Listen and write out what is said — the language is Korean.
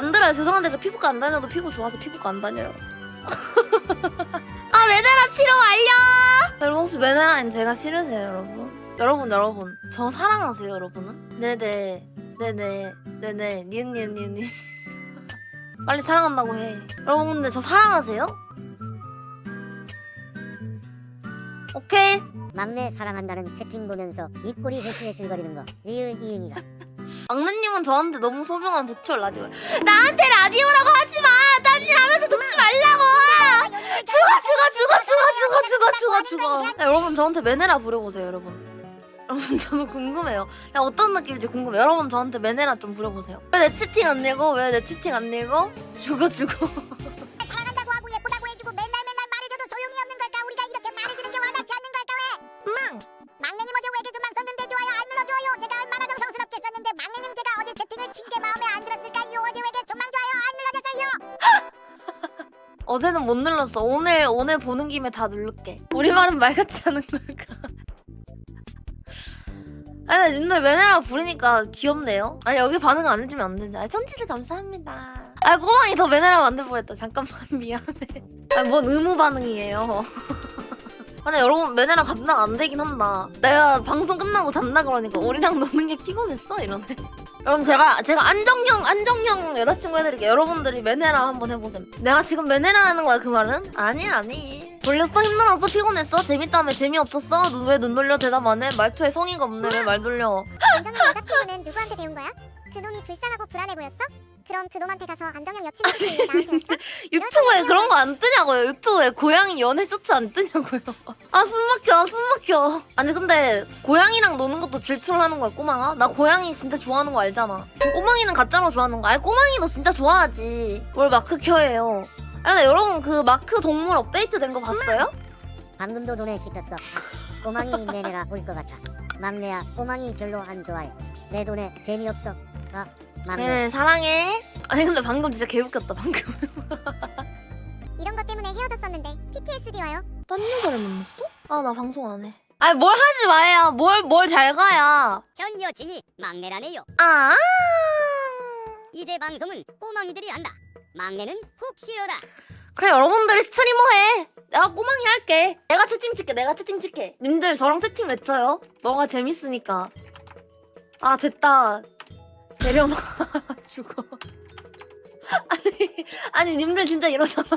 안 들어요. 죄송한데 저 피부과 안 다녀도 피부 좋아서 피부과 안 다녀요. 아 메네라 치료 완료. 여러분 혹시 메네라인 제가 싫으세요, 여러분? 여러분 여러분 저 사랑하세요, 여러분은? 네네 네네 네네 니은 니은 니은 니은 빨리 사랑한다고 해. 여러분 근데 저 사랑하세요? 오케이. 막내 사랑한다는 채팅 보면서 입꼬리 해실해실거리는 거 리을 이응이가 막내님은 저한테 너무 소중한 보철 라디오. 나한테 라디오라고 하지 마. 딴짓하면서 듣지 말라고. 죽어 죽어 죽어 죽어 죽어 죽어 죽어 죽어. 야, 여러분 저한테 메네라 부려보세요, 여러분. 여러분 저는 궁금해요. 야, 어떤 느낌인지 궁금해. 요 여러분 저한테 메네라 좀 부려보세요. 왜내 채팅 안 읽어? 왜내 채팅 안 읽어? 죽어 죽어. 어제는 못 눌렀어. 오늘 오늘 보는 김에 다 누를게. 우리 말은 말 같지 않은 걸까? 아니 님들 메네라 부르니까 귀엽네요. 아니 여기 반응 안 해주면 안 되지. 아 천지스 감사합니다. 아 꼬망이 더 메네라 만들 뻔했다. 잠깐만 미안해. 아뭔 의무 반응이에요. 근데 여러분 메네라 감당 안 되긴 한다. 내가 방송 끝나고 잔다 그러니까 우리랑 노는 게 피곤했어 이러네. 여러분 제가 제가 안정형 안정형 여자친구 해드릴게요. 여러분들이 메네라 한번 해보세요. 내가 지금 메네라 하는 거야 그 말은? 아니 아니. 졸렸어 힘들었어 피곤했어 재밌다며 재미없었어 눈 왜눈 돌려 대답 안 해? 말투에 성의가 없네 왜 말 돌려? 안정형 여자친구는 누구한테 배운 거야? 그놈이 불쌍하고 불안해 보였어? 그럼 그놈한테 가서 안정형 여친이 나한테 왔어? 유튜브에 그런 거 안 뜨냐고요? 유튜브에 고양이 연애 쇼츠 안 뜨냐고요? 아 숨 막혀 숨 막혀. 아니 근데 고양이랑 노는 것도 질투를 하는 거야 꼬망아? 나 고양이 진짜 좋아하는 거 알잖아. 꼬망이는 가짜로 좋아하는 거. 아니 꼬망이도 진짜 좋아하지. 뭘 마크 켜예요? 아 근데 여러분 그 마크 동물 업데이트 된 거 봤어요? 방금도 돈에 씹혔어 꼬망이 내내라 올 것 같아 막내야 꼬망이 별로 안 좋아해 내 돈에 재미없어 아 막내 네 사랑해. 아니 근데 방금 진짜 개웃겼다 방금. 이런 것 때문에 헤어졌었는데 PTSD 와요 딴 여자를 만났어? 아 나 방송 안 해. 아니 뭘 하지 마야. 뭘뭘 잘 가야. 현 여친이 막내라네요. 아. 이제 방송은 꼬망이들이 한다. 막내는 푹 쉬어라. 그래 여러분들이 스트리머 해. 내가 꼬망이 할게. 내가 채팅 칠게. 내가 채팅 칠게. 님들 저랑 채팅 외쳐요. 너가 재밌으니까. 아 됐다. 내려놔 죽어. 아니 아니 님들 진짜 이러잖아.